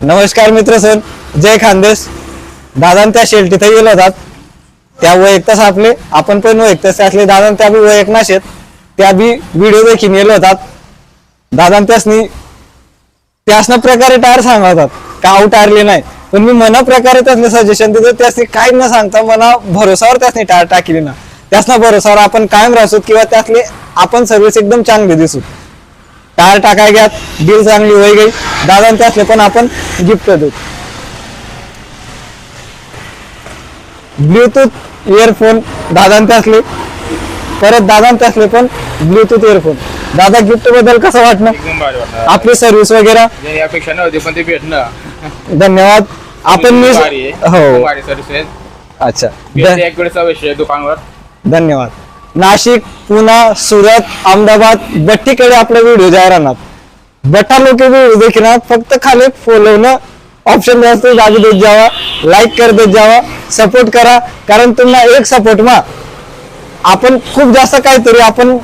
नमस्कार मित्र सर जय खानदेश. दादा त्या शेल्टीत गेलो होतात. त्या वैयक्तच आपले आपण पण वैयक्तच असले दादा त्या बी वैयक नाशेत. त्या बी व्हिडिओ देखील गेलो होतात. दादा त्यासनी त्यासनं प्रकारे टायर सांगतात का आऊट टारले नाही? पण मी मना प्रकारे त्यासले सजेशन देतो. त्यासनी काय न सांगता मना भरोसावर त्यासनी टायर टाकली ना. त्यासना भरोसावर आपण कायम राहतो किंवा त्यातले आपण सर्व्हिस एकदम चांगली दिसू. टायर टाकाय घ्यात डील चांगली होई गई दादा त्यासले पण आपण गिफ्ट देऊ. ब्लूटूथ इयरफोन दादा त्यासले परत दादा त्यासले पण ब्लूटूथ इयरफोन दादा गिफ्टबद्दल कसं वाटणं? आपली सर्व्हिस वगैरे? अपेक्षा नव्हती पण ते भेटणं. धन्यवाद. आपण हो. अच्छा. दुकानवर. धन्यवाद. नाशिक पुणे सुरत अहमदाबाद बट्टीकडे आपला व्हिडिओ जाहीर राहणार बटा लोक व्हिडिओ देखील फक्त खाली फॉलोनं ऑप्शन द्यायचं जागी देत जावा लाईक कर देत जावा सपोर्ट करा. कारण तुम्हाला एक सपोर्ट मा आपण खूप जास्त काहीतरी आपण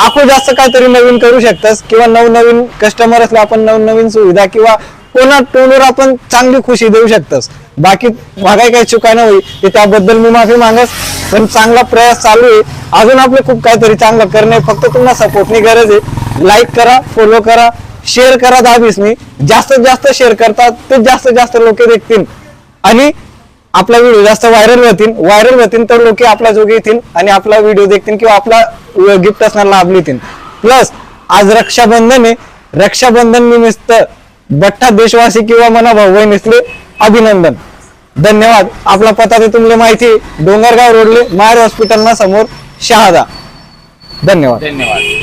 आपण जास्त काहीतरी नवीन करू शकतस किंवा नवनवीन कस्टमर असले आपण नवनवीन सुविधा किंवा कोणा टोनवर आपण चांगली खुशी देऊ शकतस. बाकी मागाई काही चुका नाही होईल त्याबद्दल मी माफी मागस पण चांगला प्रयास चालू आहे. अजून आपलं खूप काहीतरी चांगलं करणे फक्त तुम्हाला सपोर्टनी गरज आहे. लाईक करा फॉलो करा शेअर करा दहावीसनी. जास्तीत जास्त शेअर करतात ते जास्तीत जास्त लोक देखतील. आणि आपला व्हिडिओ जास्त व्हायरल होतील व्हायरल होतील तर लोक आपला जोगे येतील आणि आपला व्हिडिओ देखतील किंवा आपला गिफ्ट असणार लाभ लिहितील प्लस आज रक्षाबंधन आहे. रक्षाबंधन निमित्त बठ्ठा देशवासी किंवा मना भाऊ बहिणीसले अभिनंदन. धन्यवाद. आपला पता ते तुम्हाला माहिती डोंगरगाव रोडले मायर हॉस्पिटलना समोर. शहादा. धन्यवाद. धन्यवाद.